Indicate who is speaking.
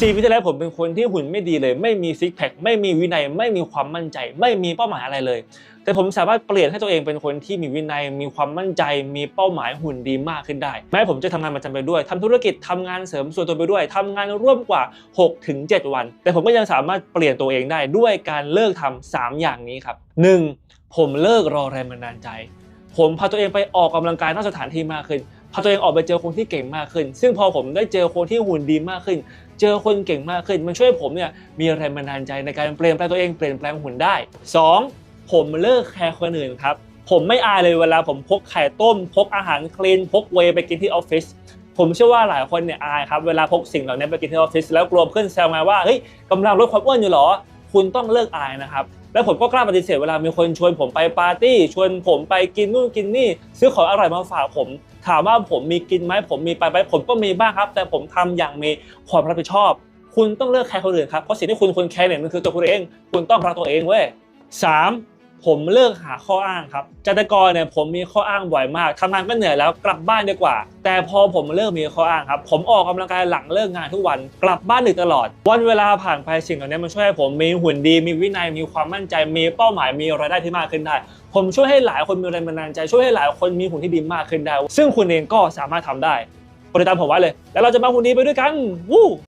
Speaker 1: สี่ปีที่แล้วผมเป็นคนที่หุ่นไม่ดีเลย ไม่มีซิกแพคไม่มีวินัย ไม่มีความมั่นใจ ไม่มีเป้าหมายอะไรเลย แต่ผมสามารถเปลี่ยนให้ตัวเองเป็นคนที่มีวินัย มีความมั่นใจ มีเป้าหมายหุ่นดีมากขึ้นได้ แม้ผมจะทำงานประจำไปด้วยทำธุรกิจทำงานเสริมส่วนตัวไปด้วยทำงานร่วมกว่า6ถึง7วัน แต่ผมก็ยังสามารถเปลี่ยนตัวเองได้ด้วยการเลิกทำสามอย่างนี้ครับ 1. ผมเลิกรอแรงบันดาลใจ ผมพาตัวเองไปออกกำลังกายนอกสถานที่มากขึ้น พาตัวเองออกไปเจอคนที่เก่งมากขึ้น ซึ่งพอผมได้เจอคนที่หุ่นดีมากขึ้น เจอคนเก่งมากขึ้น มันช่วยผมเนี่ยมีแรงบันดาลใจในการเปลี่ยนแปลงตัวเองเปลี่ยนแปลงหุ่นได้ 2. ผมเลิกแคร์คนอื่นครับผมไม่อายเลยเวลาผมพกไข่ต้มพกอาหารคลีนพกเวไปกินที่ออฟฟิศผมเชื่อว่าหลายคนเนี่ยอายครับเวลาพกสิ่งเหล่านี้ไปกินที่ออฟฟิศแล้วกลัวเพื่อนแซวมาว่าเฮ้ยกำลังลดความอ้วนอยู่หรอ คุณต้องเลิกอายนะครับ แล้วผมก็กล้าปฏิเสธเวลามีคนชวนผมไปปาร์ตี้ ชวนผมไปกินนู่นกินนี่ ซื้อของอร่อยมาฝากผม ถามว่าผมมีกินไหมผมมีไปไหมผมก็มีบ้างครับ แต่ผมทำอย่างมีความรับผิดชอบ คุณต้องเลิกแคร์คนอื่นครับเพราะสิ่งที่คุณควรแคร์เนี่ยมันคือตัวคุณเอง คุณต้องรักตัวเองเว้ยสาม ผมเลิกหาข้ออ้างครับจากแต่ก่อนเนี่ยผมมีข้ออ้างบ่อยมากทำงานก็เหนื่อยแล้วกลับบ้านดีกว่า แต่พอผมเลิกมีข้ออ้างครับ ผมออกกำลังกายหลังเลิกงานทุกวัน กลับบ้านดึกตลอด วันเวลาผ่านไปสิ่งเหล่านี้มันช่วยให้ผมมีหุ่นดี มีวินัยมีความมั่นใจ มีเป้าหมายมีรายได้ที่มากขึ้นได้ ผมช่วยให้หลายคนมีแรงบันดาลใจช่วยให้หลายคนมีหุ่นที่ดีมากขึ้นได้ ซึ่งคุณเองก็สามารถทำได้ติดตามผมไว้เลย แล้วเราจะมาหุ่นดีไปด้วยกัน วู้